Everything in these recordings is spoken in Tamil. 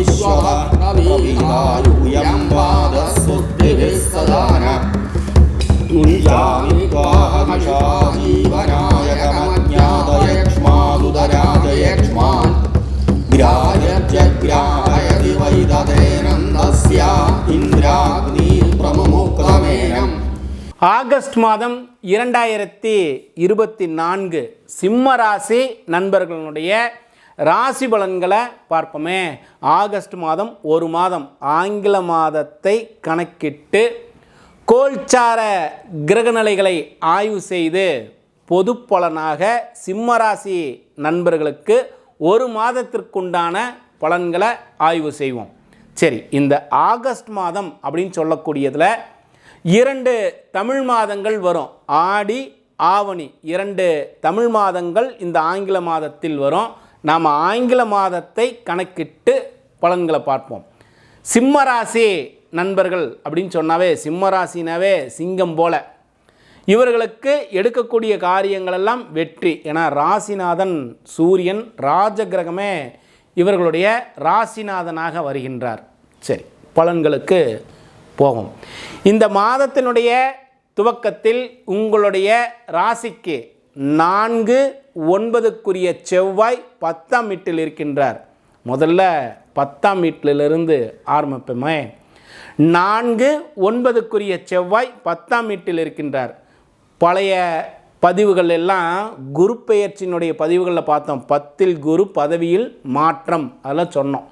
विश्वभद्रवीणायुयं पादस्तुतिभिः सदा न मुञ्जामि त्वाहमिषा जीवनायकमज्ञातयक्ष्मादुदराजयक्ष्मान् ग्राह्यत्यग्राहयति वै तदेनन्दस्य इन्द्राग्निप्रमुक्तमेनम् ஆகஸ்ட் மாதம் இரண்டாயிரத்தி இருபத்தி நான்கு சிம்ம ராசி நண்பர்களுடைய ராசி பலன்களை பார்ப்போமே. ஆகஸ்ட் மாதம் ஒரு மாதம் ஆங்கில மாதத்தை கணக்கிட்டு கோல்சார கிரகநிலைகளை ஆய்வு செய்து பொது பலனாக சிம்மராசி நண்பர்களுக்கு ஒரு மாதத்திற்குண்டான பலன்களை ஆய்வு செய்வோம். சரி இந்த ஆகஸ்ட் மாதம் அப்படின்னு சொல்லக்கூடியதில் இரண்டு தமிழ் மாதங்கள் வரும். ஆடி ஆவணி இரண்டு தமிழ் மாதங்கள் இந்த ஆங்கில மாதத்தில் வரும். நாம் ஆங்கில மாதத்தை கணக்கிட்டு பலன்களை பார்ப்போம். சிம்ம ராசி நண்பர்கள் அப்படின்னு சொன்னாவே சிம்ம ராசினாவே சிங்கம் போல. இவர்களுக்கு எடுக்கக்கூடிய காரியங்கள் எல்லாம் வெற்றி. ஏன்னா ராசிநாதன் சூரியன் ராஜகிரகமே இவர்களுடைய ராசிநாதனாக வருகின்றார். சரி பலன்களுக்கு போகும் இந்த மாதத்தினுடைய துவக்கத்தில் உங்களுடைய ராசிக்கு நான்கு ஒன்பதுக்குரிய செவ்வாய் பத்தாம் வீட்டில் இருக்கின்றார். முதல்ல பத்தாம் வீட்டிலிருந்து ஆரம்பிப்போமே. நான்கு ஒன்பதுக்குரிய செவ்வாய் பத்தாம் வீட்டில் இருக்கின்றார். பழைய பதிவுகள் எல்லாம் குரு பெயர்ச்சியினுடைய பதிவுகளில் பார்த்தோம். பத்தில் குரு பதவியில் மாற்றம் அதெல்லாம் சொன்னோம்.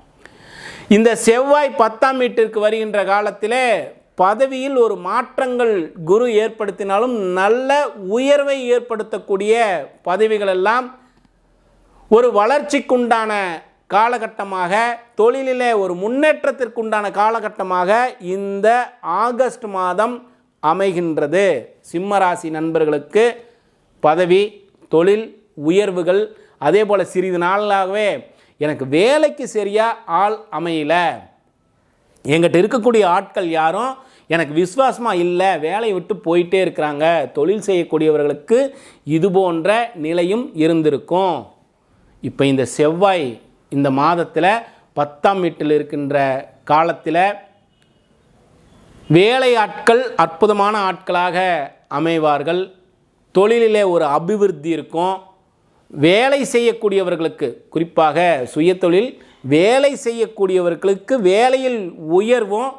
இந்த செவ்வாய் பத்தாம் வீட்டிற்கு வருகின்ற காலத்திலே பதவியில் ஒரு மாற்றங்கள் குரு ஏற்படுத்தினாலும் நல்ல உயர்வை ஏற்படுத்தக்கூடிய பதவிகளெல்லாம் ஒரு வளர்ச்சிக்குண்டான காலகட்டமாக தொழிலிலே ஒரு முன்னேற்றத்திற்குண்டான காலகட்டமாக இந்த ஆகஸ்ட் மாதம் அமைகின்றது. சிம்மராசி நண்பர்களுக்கு பதவி தொழில் உயர்வுகள் அதே போல் சிறிது நாளாகவே எனக்கு வேலைக்கு சரியாக ஆள் அமையல. எங்கிட்ட இருக்கக்கூடிய ஆட்கள் யாரும் எனக்கு விசுவாசமாக இல்லை வேலையை விட்டு போயிட்டே இருக்கிறாங்க தொழில் செய்யக்கூடியவர்களுக்கு இது போன்ற நிலையும் இருந்திருக்கும். இப்போ இந்த செவ்வாய் இந்த மாதத்தில் பத்தாம் வீட்டில் இருக்கின்ற காலத்தில் வேலை ஆட்கள் அற்புதமான ஆட்களாக அமைவார்கள். தொழிலிலே ஒரு அபிவிருத்தி இருக்கும். வேலை செய்யக்கூடியவர்களுக்கு குறிப்பாக சுயதொழில் வேலை செய்யக்கூடியவர்களுக்கு வேலையில் உயர்வும்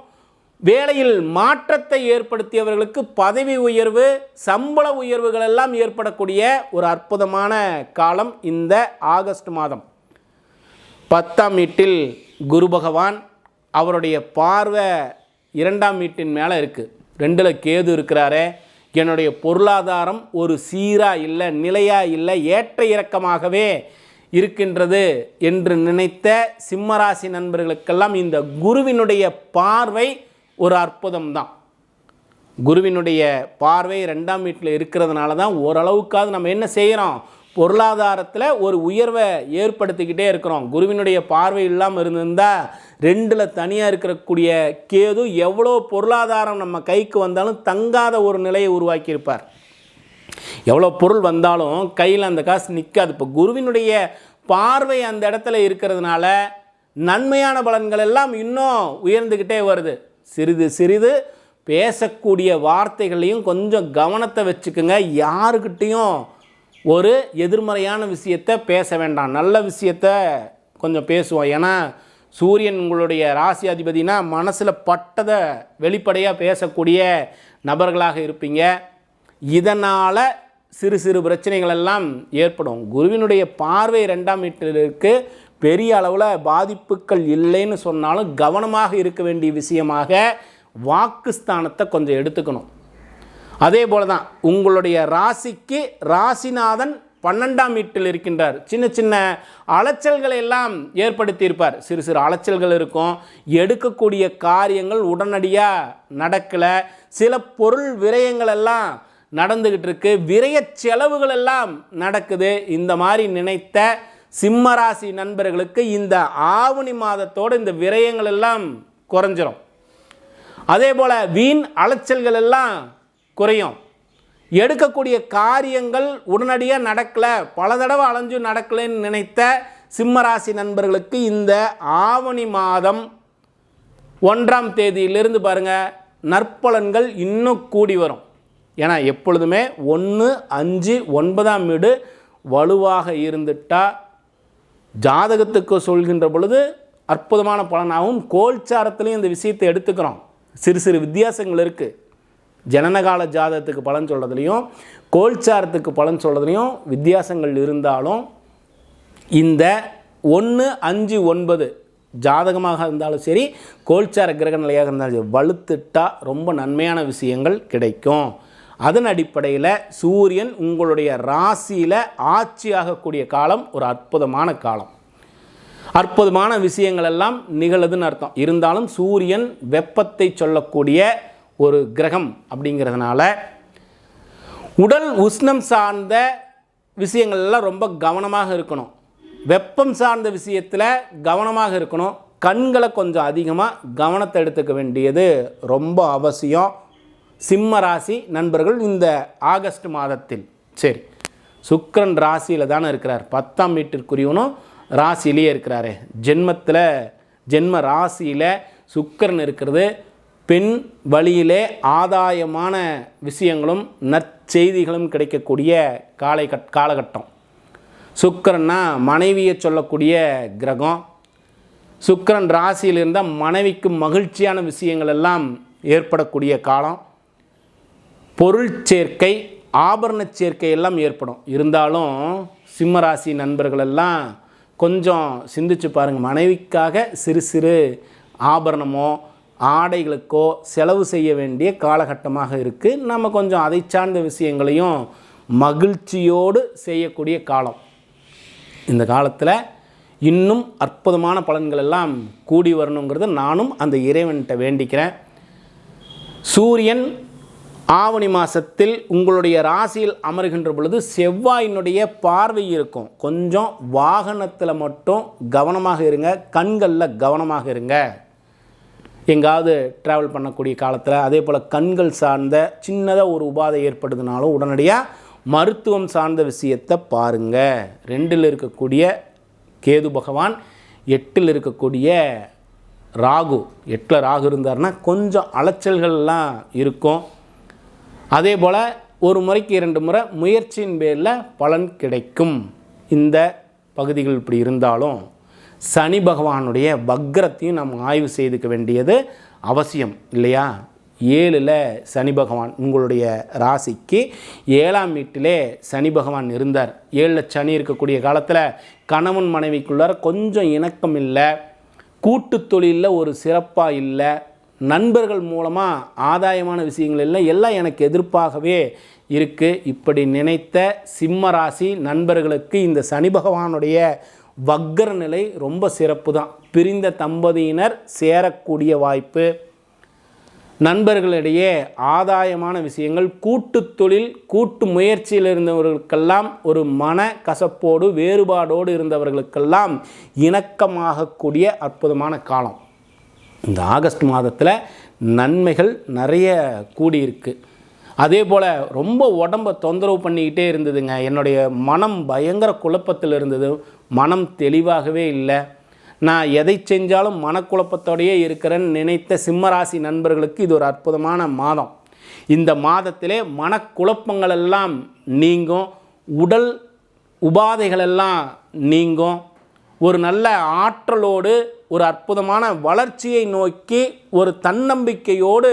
வேலையில் மாற்றத்தை ஏற்படுத்தியவர்களுக்கு பதவி உயர்வு சம்பள உயர்வுகள் எல்லாம் ஏற்படக்கூடிய ஒரு அற்புதமான காலம் இந்த ஆகஸ்ட் மாதம். பத்தாம் வீட்டில் குரு பகவான் அவருடைய பார்வை இரண்டாம் வீட்டின் மேலே இருக்குது ரெண்டில் கேது இருக்கிறாரே. என்னுடைய பொருளாதாரம் ஒரு சீராக இல்லை நிலையாக இல்லை ஏற்ற இறக்கமாகவே இருக்கின்றது என்று நினைத்த சிம்மராசி நண்பர்களுக்கெல்லாம் இந்த குருவினுடைய பார்வை ஒரு அற்புதம்தான். குருவினுடைய பார்வை ரெண்டாம் வீட்டில் இருக்கிறதுனால தான் ஓரளவுக்காவது நம்ம என்ன செய்கிறோம் பொருளாதாரத்தில் ஒரு உயர்வை ஏற்படுத்திக்கிட்டே இருக்கிறோம். குருவினுடைய பார்வை இல்லாமல் இருந்திருந்தால் ரெண்டில் தனியாக இருக்கக்கூடிய கேது எவ்வளோ பொருளாதாரம் நம்ம கைக்கு வந்தாலும் தங்காத ஒரு நிலையை உருவாக்கியிருப்பார். எவ்வளோ பொருள் வந்தாலும் கையில் அந்த காசு நிற்காது இப்போ குருவினுடைய பார்வை அந்த இடத்துல இருக்கிறதுனால நன்மையான பலன்கள் எல்லாம் இன்னும் உயர்ந்துக்கிட்டே வருது. சிறிது சிறிது பேசக்கூடிய வார்த்தைகளையும் கொஞ்சம் கவனத்தை வச்சுக்கோங்க. யாருக்கிட்டேயும் ஒரு எதிர்மறையான விஷயத்தை பேச வேண்டாம். நல்ல விஷயத்த கொஞ்சம் பேசுவோம். ஏன்னா சூரியன் உங்களுடைய ராசி அதிபதினா மனசில் பட்டதை வெளிப்படையாக பேசக்கூடிய நபர்களாக இருப்பீங்க. இதனால் சிறு சிறு பிரச்சனைகள் எல்லாம் ஏற்படும். குருவினுடைய பார்வை ரெண்டாம் வீட்டிற்கு பெரிய அளவில் பாதிப்புகள் இல்லைன்னு சொன்னாலும் கவனமாக இருக்க வேண்டிய விஷயமாக வாக்குஸ்தானத்தை கொஞ்சம் எடுத்துக்கணும். அதே போல தான் உங்களுடைய ராசிக்கு ராசிநாதன் பன்னெண்டாம் வீட்டில் இருக்கின்றார். சின்ன சின்ன அலைச்சல்களை எல்லாம் ஏற்படுத்தியிருப்பார். சிறு சிறு அலைச்சல்கள் இருக்கும். எடுக்கக்கூடிய காரியங்கள் உடனடியாக நடக்கலை. சில பொருள் விரயங்கள் எல்லாம் நடந்துக்கிட்டு இருக்கு. விரய செலவுகள் எல்லாம் நடக்குது. இந்த மாதிரி நினைத்த சிம்மராசி நண்பர்களுக்கு இந்த ஆவணி மாதத்தோடு இந்த விரயங்கள் எல்லாம் குறைஞ்சிரும். அதே போல் வீண் அலைச்சல்கள் எல்லாம் குறையும். எடுக்கக்கூடிய காரியங்கள் உடனடியாக நடக்கலை பல தடவை அலைஞ்சு நடக்கலைன்னு நினைத்த சிம்மராசி நண்பர்களுக்கு இந்த ஆவணி மாதம் ஒன்றாம் தேதியிலிருந்து பாருங்கள் நற்பலன்கள் இன்னும் கூடி வரும். ஏன்னா எப்பொழுதுமே ஒன்று அஞ்சு ஒன்பதாம் வீடு வலுவாக இருந்துட்டால் ஜாதகத்துக்கு சொல்கின்ற பொழுது அற்புதமான பலனாகவும் கோல்சாரத்துலேயும் இந்த விஷயத்தை எடுத்துக்கிறோம். சிறு சிறு வித்தியாசங்கள் இருக்குது ஜனனகால ஜாதகத்துக்கு பலன் சொல்கிறதுலையும் கோல்சாரத்துக்கு பலன் சொல்கிறதுலையும் வித்தியாசங்கள் இருந்தாலும் இந்த ஒன்று அஞ்சு ஒன்பது ஜாதகமாக இருந்தாலும் சரி கோல்சார கிரக நிலையாக இருந்தாலும் சரி வலுத்துட்டால் ரொம்ப நன்மையான விஷயங்கள் கிடைக்கும். அதன் அடிப்படையில் சூரியன் உங்களுடைய ராசியில் ஆட்சியாகக்கூடிய காலம் ஒரு அற்புதமான காலம். அற்புதமான விஷயங்கள் எல்லாம் நிகழுதுன்னு அர்த்தம். இருந்தாலும் சூரியன் வெப்பத்தை சொல்லக்கூடிய ஒரு கிரகம் அப்படிங்கிறதுனால உடல் உஷ்ணம் சார்ந்த விஷயங்கள் எல்லாம் ரொம்ப கவனமாக இருக்கணும். வெப்பம் சார்ந்த விஷயத்தில் கவனமாக இருக்கணும். கண்களை கொஞ்சம் அதிகமாக கவனத்தை எடுத்துக்க வேண்டியது ரொம்ப அவசியம். சிம்ம ராசி நண்பர்கள் இந்த ஆகஸ்ட் மாதத்தில். சரி. சுக்கரன் ராசியில் தானே இருக்கிறார். பத்தாம் வீட்டிற்குரியவனும் ராசியிலேயே இருக்கிறாரு. ஜென்மத்தில் ஜென்ம ராசியில் சுக்கிரன் இருக்கிறது. பெண் வழியிலே ஆதாயமான விஷயங்களும் நற்செய்திகளும் கிடைக்கக்கூடிய காலை கட் காலகட்டம். சுக்கரன்னா மனைவியை சொல்லக்கூடிய கிரகம். சுக்கிரன் ராசியில் இருந்தால் மனைவிக்கு மகிழ்ச்சியான விஷயங்கள் எல்லாம் ஏற்படக்கூடிய காலம். பொருள் சேர்க்கை ஆபரண சேர்க்கை எல்லாம் ஏற்படும். இருந்தாலும் சிம்மராசி நண்பர்களெல்லாம் கொஞ்சம் சிந்திச்சு பாருங்கள் மனைவிக்காக சிறு சிறு ஆபரணமோ ஆடைகளுக்கோ செலவு செய்ய வேண்டிய காலகட்டமாக இருக்குது நம்ம கொஞ்சம் அதை சார்ந்த விஷயங்களையும் மகிழ்ச்சியோடு செய்யக்கூடிய காலம். இந்த காலத்தில் இன்னும் அற்புதமான பலன்கள் எல்லாம் கூடி வரணுங்கிறத நானும் அந்த இறைவன்கிட்ட வேண்டிக்கிறேன். சூரியன் ஆவணி மாதத்தில் உங்களுடைய ராசியில் அமர்கின்ற பொழுது செவ்வாயினுடைய பார்வை இருக்கும். கொஞ்சம் வாகனத்தில் மட்டும் கவனமாக இருங்க. கண்களில் கவனமாக இருங்க. எங்காவது ட்ராவல் பண்ணக்கூடிய காலத்தில் அதே போல் கண்கள் சார்ந்த சின்னதாக ஒரு உபாதை ஏற்படுதுனாலும் உடனடியாக மருத்துவம் சார்ந்த விஷயத்தை பாருங்கள் ரெண்டில் இருக்கக்கூடிய கேது பகவான் எட்டில் இருக்கக்கூடிய ராகு. எட்டில் ராகு இருந்தார்னா கொஞ்சம் அலைச்சல்கள்லாம் இருக்கும். அதே போல் ஒரு முறைக்கு இரண்டு முறை முயற்சியின் பேரில் பலன் கிடைக்கும். இந்த பகுதிகள் இப்படி இருந்தாலும் சனி பகவானுடைய வக்ரத்தையும் நாம் ஆய்வு செய்துக்க வேண்டியது அவசியம் இல்லையா? ஏழில் சனி பகவான் உங்களுடைய ராசிக்கு ஏழாம் வீட்டிலே சனி பகவான் இருந்தார். ஏழில் சனி இருக்கக்கூடிய காலத்தில் கணவன் மனைவிக்குள்ளார கொஞ்சம் இணக்கம் இல்லை கூட்டு தொழிலில் ஒரு சிறப்பாக இல்லை நண்பர்கள் மூலமாக ஆதாயமான விஷயங்கள் இல்லை எல்லாம் எனக்கு எதிர்ப்பாகவே இருக்குது இப்படி நினைத்த சிம்ம ராசி நண்பர்களுக்கு இந்த சனி பகவானுடைய வக்கர நிலை ரொம்ப சிறப்பு தான் பிரிந்த தம்பதியினர் சேரக்கூடிய வாய்ப்பு. நண்பர்களிடையே ஆதாயமான விஷயங்கள் கூட்டு தொழில் கூட்டு முயற்சியில் இருந்தவர்களுக்கெல்லாம் ஒரு மன கசப்போடு வேறுபாடோடு இருந்தவர்களுக்கெல்லாம் இணக்கமாகக்கூடிய அற்புதமான காலம். இந்த ஆகஸ்ட் மாதத்தில் நன்மைகள் நிறைய கூடியிருக்கு. அதே போல் ரொம்ப உடம்பை தொந்தரவு பண்ணிக்கிட்டே இருந்ததுங்க. என்னுடைய மனம் பயங்கர குழப்பத்தில் இருந்தது. மனம் தெளிவாகவே இல்லை. நான் எதை செஞ்சாலும் மனக்குழப்பத்தோடையே இருக்கிறேன்னு நினைத்த சிம்மராசி நண்பர்களுக்கு இது ஒரு அற்புதமான மாதம். இந்த மாதத்திலே மனக்குழப்பங்கள் எல்லாம் நீங்கும். உடல் உபாதைகளெல்லாம் நீங்கும். ஒரு நல்ல ஆற்றலோடு ஒரு அற்புதமான வளர்ச்சியை நோக்கி ஒரு தன்னம்பிக்கையோடு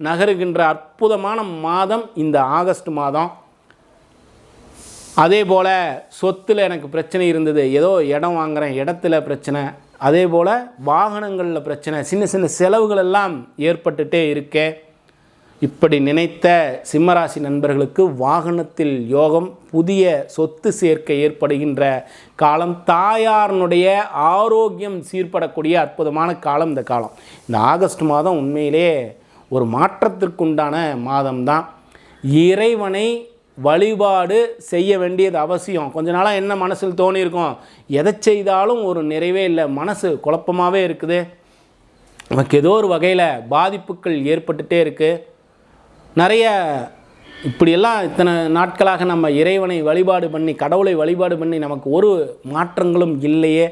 நகருகின்ற அற்புதமான மாதம் இந்த ஆகஸ்ட் மாதம். அதே போல் சொத்தில் எனக்கு பிரச்சனை இருந்தது. ஏதோ இடம் வாங்குகிறேன் இடத்துல பிரச்சனை. அதே போல் வாகனங்களில் பிரச்சனை. சின்ன சின்ன செலவுகள் எல்லாம் ஏற்பட்டுகிட்டே இருக்கேன் இப்படி நினைத்த சிம்மராசி நண்பர்களுக்கு வாகனத்தில் யோகம் புதிய சொத்து சேர்க்கை ஏற்படுகின்ற காலம் தாயாரனுடைய ஆரோக்கியம் சீர்படக்கூடிய அற்புதமான காலம் இந்த காலம். இந்த ஆகஸ்ட் மாதம் உண்மையிலே ஒரு மாற்றத்திற்குண்டான மாதம்தான். இறைவனை வழிபாடு செய்ய வேண்டியது அவசியம். கொஞ்ச நாளாக என்ன மனசில் தோணியிருக்கும்? எதை செய்தாலும் ஒரு நிறைவே இல்லை. மனசு குழப்பமாகவே இருக்குது. நமக்கு ஏதோ ஒரு வகையில் பாதிப்புகள் ஏற்பட்டுட்டே இருக்குது நிறைய இப்படியெல்லாம் இத்தனை நாட்களாக நம்ம இறைவனை வழிபாடு பண்ணி கடவுளை வழிபாடு பண்ணி நமக்கு ஒரு மாற்றங்களும் இல்லையே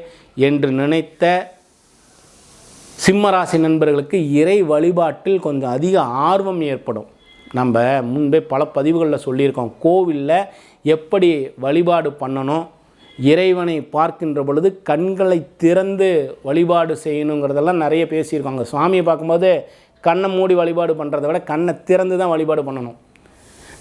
என்று நினைத்த சிம்மராசி நண்பர்களுக்கு இறை வழிபாட்டில் கொஞ்சம் அதிக ஆர்வம் ஏற்படும். நம்ம முன்பே பல பதிவுகளில் சொல்லியிருக்கோம். கோவிலில் எப்படி வழிபாடு பண்ணணும் இறைவனை பார்க்கின்ற பொழுது கண்களை திறந்து வழிபாடு செய்யணுங்கிறதெல்லாம் நிறைய பேசியிருக்காங்க. சுவாமியை பார்க்கும்போது கண்ணை மூடி வழிபாடு பண்ணுறதை விட கண்ணை திறந்து தான் வழிபாடு பண்ணணும்.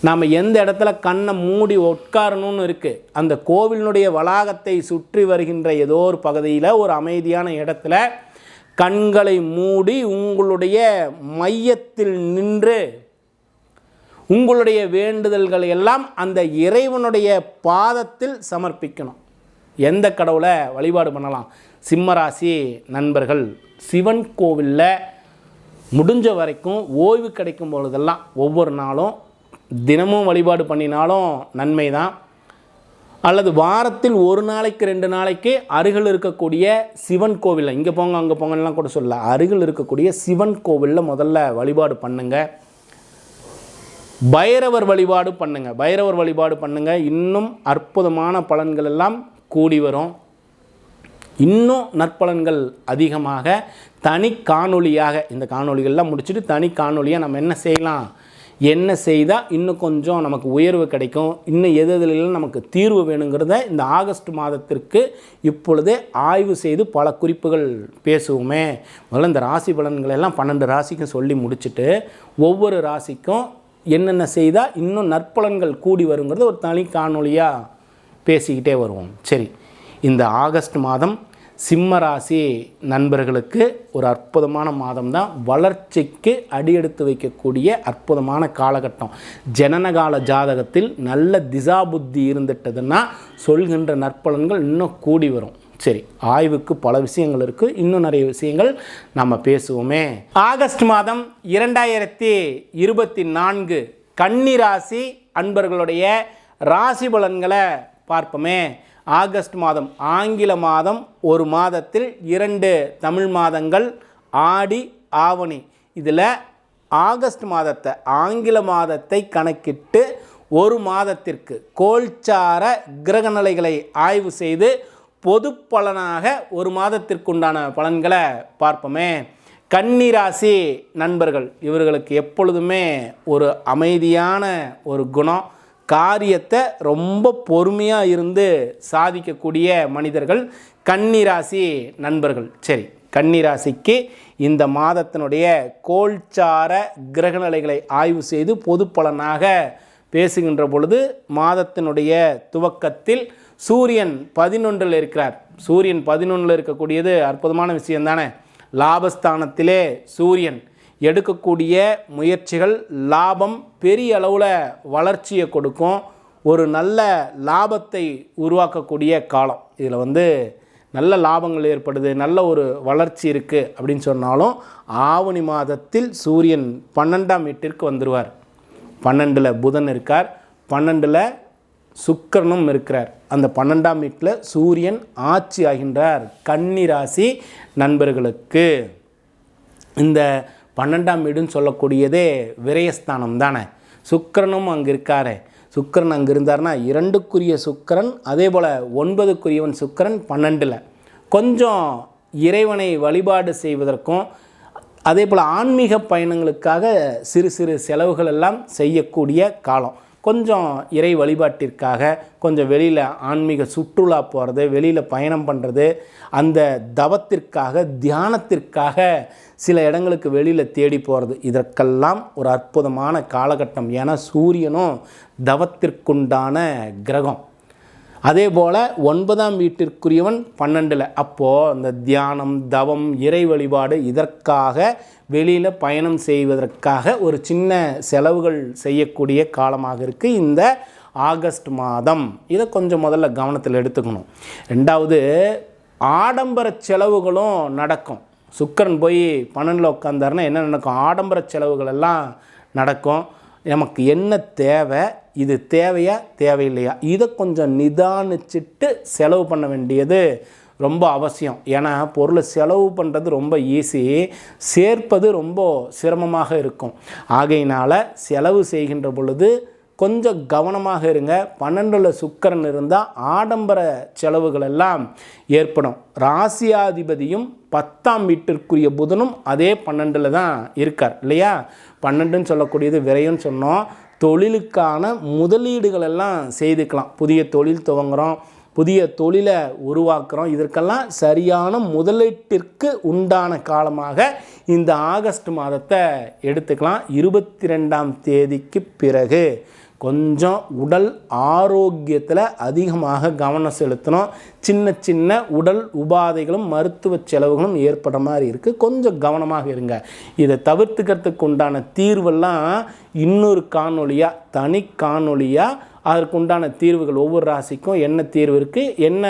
நாம் எந்த இடத்துல கண்ணை மூடி உட்காரணும்னு இருக்குது அந்த கோவிலினுடைய வளாகத்தை சுற்றி வருகின்ற ஏதோ ஒரு பகுதியில் ஒரு அமைதியான இடத்துல கண்களை மூடி உங்களுடைய மையத்தில் நின்று உங்களுடைய வேண்டுதல்களை எல்லாம் அந்த இறைவனுடைய பாதத்தில் சமர்ப்பிக்கணும். எந்த கடவுளை வழிபாடு பண்ணலாம்? சிம்மராசி நண்பர்கள் சிவன் கோவிலில் முடிஞ்ச வரைக்கும் ஓய்வு கிடைக்கும் பொழுதெல்லாம் ஒவ்வொரு நாளும் தினமும் வழிபாடு பண்ணினாலும் நன்மை தான் அல்லது வாரத்தில் ஒரு நாளைக்கு ரெண்டு நாளைக்கு அருகில் இருக்கக்கூடிய சிவன் கோவிலில் இங்கே போங்க அங்கே போங்கலாம் கூட சொல்லல. அருகில் இருக்கக்கூடிய சிவன் கோவிலில் முதல்ல வழிபாடு பண்ணுங்க. பைரவர் வழிபாடு பண்ணுங்க. பைரவர் வழிபாடு பண்ணுங்க. இன்னும் அற்புதமான பலன்கள் எல்லாம் கூடி வரும். இன்னும் நற்பலன்கள் அதிகமாக தனி காணொளியாக இந்த காணொலிகள்லாம் முடிச்சுட்டு தனி காணொலியாக நம்ம என்ன செய்யலாம்? என்ன செய்தால் இன்னும் கொஞ்சம் நமக்கு உயர்வு கிடைக்கும்? இன்னும் எது எதுலாம் நமக்கு தீர்வு வேணுங்கிறத இந்த ஆகஸ்ட் மாதத்திற்கு இப்பொழுதே ஆய்வு செய்து பல குறிப்புகள் பேசுவோமே. முதல்ல இந்த ராசி பலன்களை எல்லாம் பன்னெண்டு ராசிக்கும் சொல்லி முடிச்சுட்டு ஒவ்வொரு ராசிக்கும் என்னென்ன செய்தால் இன்னும் நற்பலன்கள் கூடி வருங்கிறத ஒரு தனி காணொலியாக பேசிக்கிட்டே வருவோம். சரி இந்த ஆகஸ்ட் மாதம் சிம்ம ராசி நண்பர்களுக்கு ஒரு அற்புதமான மாதம் தான் வளர்ச்சிக்கு அடியெடுத்து வைக்கக்கூடிய அற்புதமான காலகட்டம். ஜனனகால ஜாதகத்தில் நல்ல திசா புத்தி இருந்துட்டதுன்னா சொல்கின்ற நற்பலன்கள் இன்னும் கூடி வரும். சரி ஆய்வுக்கு பல விஷயங்கள் இருக்குது இன்னும் நிறைய விஷயங்கள் நம்ம பேசுவோமே. ஆகஸ்ட் மாதம் இரண்டாயிரத்தி இருபத்தி நான்கு கன்னிராசி அன்பர்களுடைய ராசி பலன்களை பார்ப்போமே. ஆகஸ்ட் மாதம் ஆங்கில மாதம் ஒரு மாதத்தில் இரண்டு தமிழ் மாதங்கள் ஆடி ஆவணி. இதில் ஆகஸ்ட் மாதத்தை ஆங்கில மாதத்தை கணக்கிட்டு ஒரு மாதத்திற்கு கோல்சார கிரகநிலைகளை ஆய்வு செய்து பொது பலனாக ஒரு மாதத்திற்குண்டான பலன்களை பார்ப்போமே. கன்னிராசி நண்பர்கள் இவர்களுக்கு எப்பொழுதுமே ஒரு அமைதியான ஒரு குணம் காரியத்தை ரொம்ப பொறுமையாக இருந்து சாதிக்கக்கூடிய மனிதர்கள் கன்னிராசி நண்பர்கள். சரி கன்னிராசிக்கு இந்த மாதத்தினுடைய கோல்சார கிரகநிலைகளை ஆய்வு செய்து பொது பலனாக பேசுகின்ற பொழுது மாதத்தினுடைய துவக்கத்தில் சூரியன் பதினொன்றில் இருக்கிறார். சூரியன் பதினொன்றில் இருக்கக்கூடியது அற்புதமான விஷயம் தானே லாபஸ்தானத்திலே சூரியன் எடுக்கக்கூடிய முயற்சிகள் லாபம் பெரிய அளவில் வளர்ச்சியை கொடுக்கும். ஒரு நல்ல லாபத்தை உருவாக்கக்கூடிய காலம். இதில் வந்து நல்ல லாபங்கள் ஏற்படுது நல்ல ஒரு வளர்ச்சி இருக்குது அப்படின்னு சொன்னாலும் ஆவணி மாதத்தில் சூரியன் பன்னெண்டாம் வீட்டிற்கு வந்துடுவார் பன்னெண்டில் புதன் இருக்கார் பன்னெண்டில் சுக்கிரனும் இருக்கிறார். அந்த பன்னெண்டாம் வீட்டில் சூரியன் ஆட்சி ஆகின்றார். கன்னி ராசி நண்பர்களுக்கு. இந்த பன்னெண்டாம் வீடுன்னு சொல்லக்கூடியதே விரயஸ்தானம் தானே? சுக்கிரனும் அங்கே இருக்கார் சுக்கரன் அங்கே இருந்தார்னா இரண்டுக்குரிய சுக்கரன் அதே போல் ஒன்பதுக்குரியவன் சுக்கிரன் பன்னெண்டில். கொஞ்சம் இறைவனை வழிபாடு செய்வதற்கும் அதே போல் ஆன்மீக பயணங்களுக்காக சிறு சிறு செலவுகள் எல்லாம் செய்யக்கூடிய காலம். கொஞ்சம் இறை வழிபாட்டிற்காக கொஞ்சம் வெளியில் ஆன்மீக சுற்றுலா போகிறது வெளியில் பயணம் பண்ணுறது அந்த தவத்திற்காக தியானத்திற்காக சில இடங்களுக்கு வெளியில் தேடி போகிறது இதற்கெல்லாம் ஒரு அற்புதமான காலகட்டம். ஏன்னா சூரியனும் தவத்திற்குண்டான கிரகம். அதே போல் ஒன்பதாம் வீட்டிற்குரியவன் பன்னெண்டில். அப்போது அந்த தியானம் தவம் இறை வழிபாடு இதற்காக வெளியில் பயணம் செய்வதற்காக ஒரு சின்ன செலவுகள் செய்யக்கூடிய காலமாக இருக்குது இந்த ஆகஸ்ட் மாதம். இதை கொஞ்சம் முதல்ல கவனத்தில் எடுத்துக்கணும். ரெண்டாவது ஆடம்பர செலவுகளும் நடக்கும். சுக்கரன் போய் பன்னெண்டில் உட்காந்தாருன்னா என்ன நடக்கும்? ஆடம்பர செலவுகள் எல்லாம் நடக்கும். நமக்கு என்ன தேவை? இது தேவையா தேவையில்லையா? இதை கொஞ்சம் நிதானிச்சுட்டு செலவு பண்ண வேண்டியது ரொம்ப அவசியம். ஏன்னா பொருளை செலவு பண்ணுறது ரொம்ப ஈஸி சேர்ப்பது ரொம்ப சிரமமாக இருக்கும். ஆகையினால் செலவு செய்கின்ற பொழுது கொஞ்சம் கவனமாக இருங்க. பன்னெண்டில் சுக்கரன் இருந்தால் ஆடம்பர செலவுகள் எல்லாம் ஏற்படும். ராசியாதிபதியும் பத்தாம் வீட்டிற்குரிய புதனும் அதே பன்னெண்டில் தான் இருக்கார். இல்லையா? பன்னெண்டுன்னு சொல்லக்கூடியது விரையும் சொன்னோம். தொழிலுக்கான முதலீடுகள் எல்லாம் செய்துக்கலாம். புதிய தொழில் துவங்குறோம் புதிய தொழிலை உருவாக்குறோம். இதற்கெல்லாம் சரியான முதலீட்டிற்கு உண்டான காலமாக இந்த ஆகஸ்ட் மாதத்தை எடுத்துக்கலாம். இருபத்தி ரெண்டாம் தேதிக்கு பிறகு. கொஞ்சம் உடல் ஆரோக்கியத்தில் அதிகமாக கவனம் செலுத்தணும். சின்ன சின்ன உடல் உபாதைகளும் மருத்துவ செலவுகளும் ஏற்படுற மாதிரி இருக்குது கொஞ்சம் கவனமாக இருங்க. இதை தவிர்த்துக்கிறதுக்கு உண்டான தீர்வெல்லாம் இன்னொரு காணொலியாக தனி காணொலியாக அதற்கு உண்டான தீர்வுகள் ஒவ்வொரு ராசிக்கும் என்ன தீர்வு இருக்குது என்ன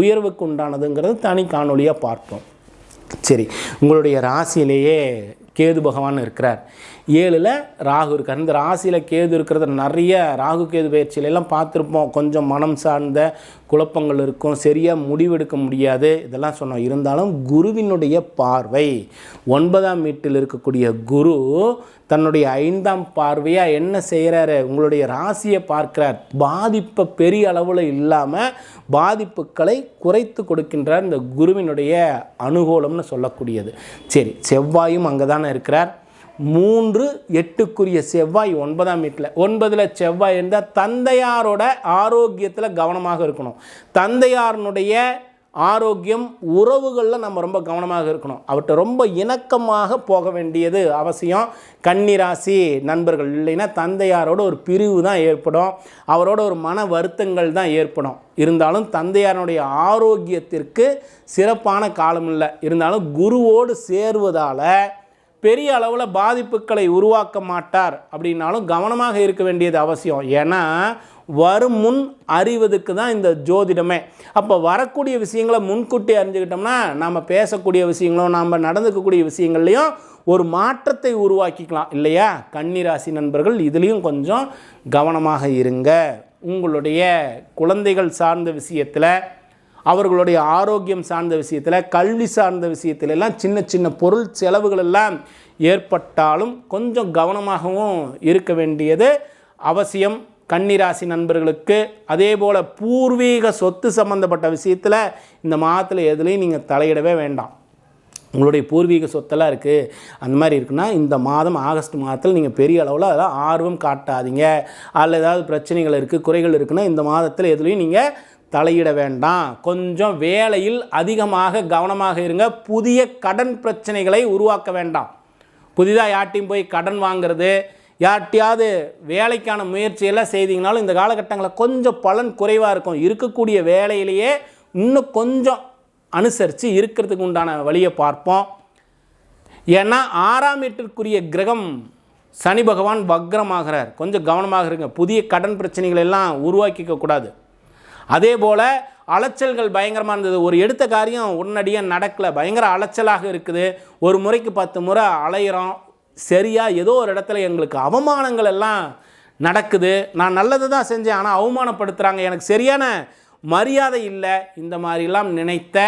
உயர்வுக்கு உண்டானதுங்கிறது தனி காணொலியாக பார்ப்போம். சரி உங்களுடைய ராசியிலேயே கேது பகவான் இருக்கிறார். ஏழில் ராகு இருக்கார். இந்த ராசியில் கேது இருக்கிறது நிறைய ராகு கேது பயிற்சியில எல்லாம் பார்த்துருப்போம். கொஞ்சம் மனம் சார்ந்த குழப்பங்கள் இருக்கும். சரியாக முடிவெடுக்க முடியாது. இதெல்லாம் சொன்னோம். இருந்தாலும் குருவினுடைய பார்வை ஒன்பதாம் வீட்டில் இருக்கக்கூடிய குரு தன்னுடைய ஐந்தாம் பார்வையாக என்ன செய்கிறாரு உங்களுடைய ராசியை பார்க்கிறார். பாதிப்பை பெரிய அளவில் இல்லாமல் பாதிப்புகளை குறைத்து கொடுக்கின்றார். இந்த குருவினுடைய அனுகூலம்னு சொல்லக்கூடியது. சரி செவ்வாயும் அங்கே தானே இருக்கிறார். மூன்று எட்டுக்குரிய செவ்வாய் ஒன்பதாம் வீட்டில். ஒன்பதில் செவ்வாய் இருந்தால் தந்தையாரோட ஆரோக்கியத்தில் கவனமாக இருக்கணும். தந்தையாரனுடைய ஆரோக்கியம் உறவுகளில் நம்ம ரொம்ப கவனமாக இருக்கணும். அவர்கிட்ட ரொம்ப இணக்கமாக போக வேண்டியது அவசியம். கன்னிராசி நண்பர்கள் இல்லைன்னா தந்தையாரோட ஒரு பிரிவு தான் ஏற்படும். அவரோட ஒரு மன வருத்தங்கள் தான் ஏற்படும். இருந்தாலும் தந்தையாரனுடைய ஆரோக்கியத்திற்கு சிறப்பான காலம் இல்லை இருந்தாலும் குருவோடு சேருவதால் பெரிய அளவில் பாதிப்புகளை உருவாக்க மாட்டார் அப்படின்னாலும் கவனமாக இருக்க வேண்டியது அவசியம். ஏன்னா வரும் முன் அறிவதுக்கு தான் இந்த ஜோதிடமே. அப்போ வரக்கூடிய விஷயங்களை முன்கூட்டி அறிஞ்சுக்கிட்டோம்னா நம்ம பேசக்கூடிய விஷயங்களும் நாம் நடந்துக்கக்கூடிய விஷயங்கள்லையும் ஒரு மாற்றத்தை உருவாக்கிக்கலாம். இல்லையா? கன்னிராசி நண்பர்கள் இதுலேயும் கொஞ்சம் கவனமாக இருங்க. உங்களுடைய குழந்தைகள் சார்ந்த விஷயத்தில் அவர்களுடைய ஆரோக்கியம் சார்ந்த விஷயத்தில் கல்வி சார்ந்த விஷயத்துல எல்லாம் சின்ன சின்ன பொருள் செலவுகள் எல்லாம் ஏற்பட்டாலும் கொஞ்சம் கவனமாகவும் இருக்க வேண்டியது அவசியம். கன்னிராசி நண்பர்களுக்கு அதே போல் பூர்வீக சொத்து சம்பந்தப்பட்ட விஷயத்தில் இந்த மாதத்தில் எதுலேயும் நீங்கள் தலையிடவே வேண்டாம். உங்களுடைய பூர்வீக சொத்தெல்லாம் இருக்குது அந்த மாதிரி இருக்குன்னா இந்த மாதம் ஆகஸ்ட் மாதத்தில் நீங்கள் பெரிய அளவில் அதெல்லாம் ஆர்வம் காட்டாதீங்க. அதில் ஏதாவது பிரச்சனைகள் இருக்குது குறைகள் இருக்குன்னா இந்த மாதத்தில் எதுலேயும் நீங்கள் தலையிட வேண்டாம். கொஞ்சம் வேலையில் அதிகமாக கவனமாக இருங்க. புதிய கடன் பிரச்சனைகளை உருவாக்க வேண்டாம். புதிதாக யார்ட்டையும் போய் கடன் வாங்குறது? யார்ட்டையாவது வேலைக்கான முயற்சியெல்லாம் செய்தீங்கனாலும் இந்த காலகட்டங்களில் கொஞ்சம் பலன் குறைவாக இருக்கும். இருக்கக்கூடிய வேலையிலேயே இன்னும் கொஞ்சம் அனுசரித்து இருக்கிறதுக்கு உண்டான வழியை பார்ப்போம். ஏன்னா ஆறாம் எட்டிற்குரிய கிரகம் சனி பகவான் வக்ரமாகிறார். கொஞ்சம் கவனமாக இருங்க. புதிய கடன் பிரச்சனைகள் எல்லாம் உருவாக்கிக்க கூடாது. அதே போல் அலைச்சல்கள் பயங்கரமாக இருந்தது. ஒரு எடுத்த காரியம் உடனடியாக நடக்கலை. பயங்கர அலைச்சலாக இருக்குது. ஒரு முறைக்கு பத்து முறை அலையிறோம். சரியாக ஏதோ ஒரு இடத்துல எங்களுக்கு அவமானங்கள் எல்லாம் நடக்குது. நான் நல்லது தான் செஞ்சேன். ஆனால் அவமானப்படுத்துகிறாங்க எனக்கு சரியான மரியாதை இல்லை. இந்த மாதிரிலாம் நினைத்த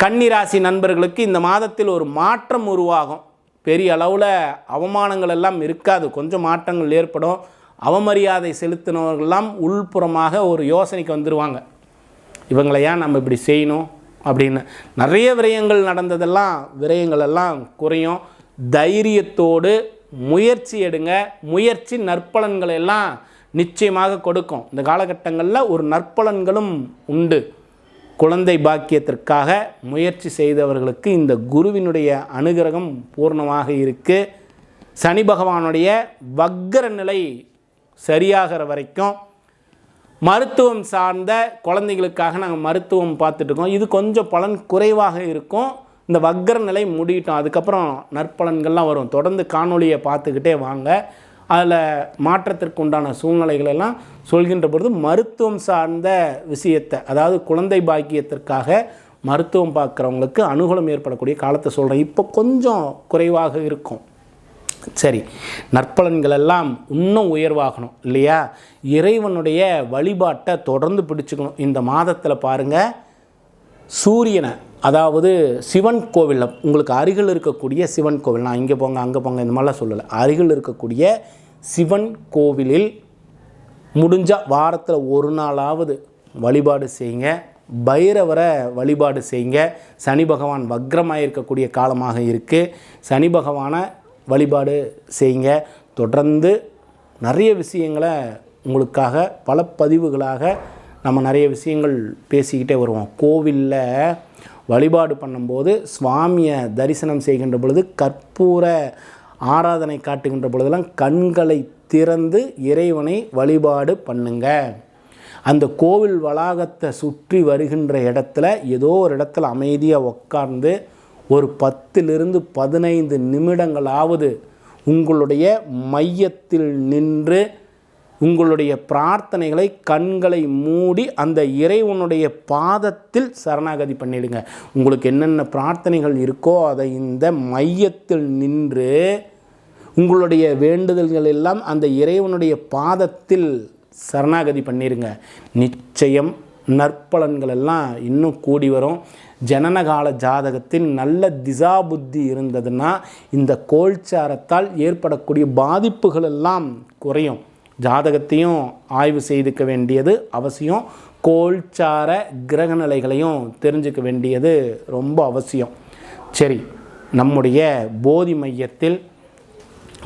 கன்னிராசி நண்பர்களுக்கு இந்த மாதத்தில் ஒரு மாற்றம் உருவாகும். பெரிய அளவில் அவமானங்கள் எல்லாம் இருக்காது. கொஞ்சம் மாற்றங்கள் ஏற்படும். அவமரியாதை செலுத்தினவர்கள்லாம் உள்புறமாக ஒரு யோசனைக்கு வந்துடுவாங்க இவங்களை ஏன் நம்ம இப்படி செய்யணும் அப்படின்னு. நிறைய விரயங்கள் நடந்ததெல்லாம் விரயங்கள் எல்லாம் குறையும். தைரியத்தோடு முயற்சி எடுங்க. முயற்சி நற்பலன்களை எல்லாம் நிச்சயமாக கொடுக்கும். இந்த காலகட்டங்களில் ஒரு நற்பலன்களும் உண்டு. குழந்தை பாக்கியத்திற்காக முயற்சி செய்தவர்களுக்கு இந்த குருவினுடைய அனுகிரகம் பூர்ணமாக இருக்குது சனி பகவானுடைய வக்கர நிலை சரியாகிற வரைக்கும் மருத்துவம் சார்ந்த குழந்தைகளுக்காக நாங்கள் மருத்துவம் பார்த்துட்ருக்கோம் இது கொஞ்சம் பலன் குறைவாக இருக்கும். இந்த வக்கர நிலை முடியட்டும் அதுக்கப்புறம் நற்பலன்கள்லாம் வரும். தொடர்ந்து காணொலியை பார்த்துக்கிட்டே வாங்க. அதில் மாற்றத்திற்கு உண்டான சூழ்நிலைகளெல்லாம் சொல்கின்ற பொழுது மருத்துவம் சார்ந்த விஷயத்தை அதாவது குழந்தை பாக்கியத்திற்காக மருத்துவம் பார்க்குறவங்களுக்கு அனுகூலம் ஏற்படக்கூடிய காலத்தை சொல்கிறேன் இப்போ கொஞ்சம் குறைவாக இருக்கும். சரி நற்பலன்கள் எல்லாம் இன்னும் உயர்வாகணும் இல்லையா? இறைவனுடைய வழிபாட்டை தொடர்ந்து பிடிச்சுக்கணும். இந்த மாதத்தில் பாருங்கள் சூரியனை அதாவது சிவன் கோவிலில் உங்களுக்கு அருகில் இருக்கக்கூடிய சிவன் கோவில் நான் இங்கே போங்க அங்கே போங்க இந்த மாதிரிலாம் சொல்லலை. அருகில் இருக்கக்கூடிய சிவன் கோவிலில் முடிஞ்சால் வாரத்தில் ஒரு நாளாவது வழிபாடு செய்யுங்க. பைரவரை வழிபாடு செய்யுங்க. சனி பகவான் வக்ரமாக இருக்கக்கூடிய காலமாக இருக்குது சனி பகவானை வழிபாடு செய்யுங்க. தொடர்ந்து நிறைய விஷயங்களை உங்களுக்காக பல பதிவுகளாக நம்ம நிறைய விஷயங்கள் பேசிக்கிட்டே வருவோம். கோவிலில் வழிபாடு பண்ணும்போது சுவாமியை தரிசனம் செய்கின்ற பொழுது கற்பூர ஆராதனை காட்டுகின்ற பொழுதெல்லாம் கண்களை திறந்து இறைவனை வழிபாடு பண்ணுங்க. அந்த கோவில் வளாகத்தை சுற்றி வருகின்ற இடத்துல ஏதோ ஒரு இடத்துல அமைதியாக உட்கார்ந்து ஒரு பத்திலிருந்து பதினைந்து நிமிடங்களாவது உங்களுடைய மையத்தில் நின்று உங்களுடைய பிரார்த்தனைகளை கண்களை மூடி அந்த இறைவனுடைய பாதத்தில் சரணாகதி பண்ணிடுங்க. உங்களுக்கு என்னென்ன பிரார்த்தனைகள் இருக்கோ அதை இந்த மையத்தில் நின்று உங்களுடைய வேண்டுதல்கள் எல்லாம் அந்த இறைவனுடைய பாதத்தில் சரணாகதி பண்ணிடுங்க. நிச்சயம் நற்பலன்கள் எல்லாம் இன்னும் கூடி வரும். ஜனனகால ஜாதகத்தில் நல்ல திசா புத்தி இருந்ததுன்னா இந்த கோல்சாரத்தால் ஏற்படக்கூடிய பாதிப்புகள் எல்லாம் குறையும். ஜாதகத்தையும் ஆய்வு செய்துக்க வேண்டியது அவசியம். கோல்சார கிரக நிலைகளையும் தெரிஞ்சுக்க வேண்டியது ரொம்ப அவசியம். சரி நம்முடைய போதி மையத்தில்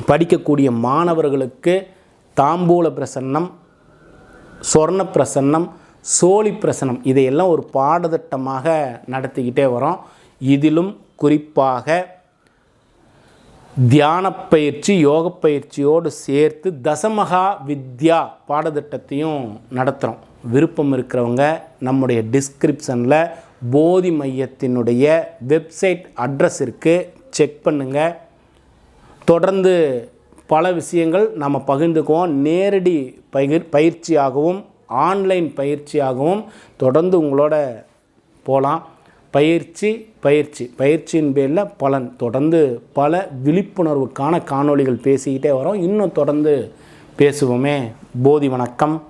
படிக்கக்கூடிய மாணவர்களுக்கு தாம்பூல பிரசன்னம் சொர்ண பிரசன்னம் சோழி பிரசனம். இதையெல்லாம் ஒரு பாடத்திட்டமாக நடத்திக்கிட்டே வரோம். இதிலும் குறிப்பாக தியான பயிற்சி யோக பயிற்சியோடு சேர்த்து தசமகா வித்யா பாடத்திட்டத்தையும் நடத்துகிறோம் விருப்பம் இருக்கிறவங்க நம்முடைய டிஸ்கிரிப்ஷனில் போதி மையத்தினுடைய வெப்சைட் அட்ரஸ் இருக்குது செக் பண்ணுங்கள் தொடர்ந்து பல விஷயங்கள் நம்ம பகிர்ந்துக்குவோம். நேரடி பயிர் பயிற்சியாகவும் ஆன்லைன் பயிற்சியாகவும் தொடர்ந்து உங்களோட போகலாம் பயிற்சி பயிற்சி. பயிற்சியின் பேரில் பலன். தொடர்ந்து பல விழிப்புணர்வுக்கான காணொளிகள் பேசிக்கிட்டே வரோம். இன்னும் தொடர்ந்து பேசுவோமே. போதி வணக்கம்.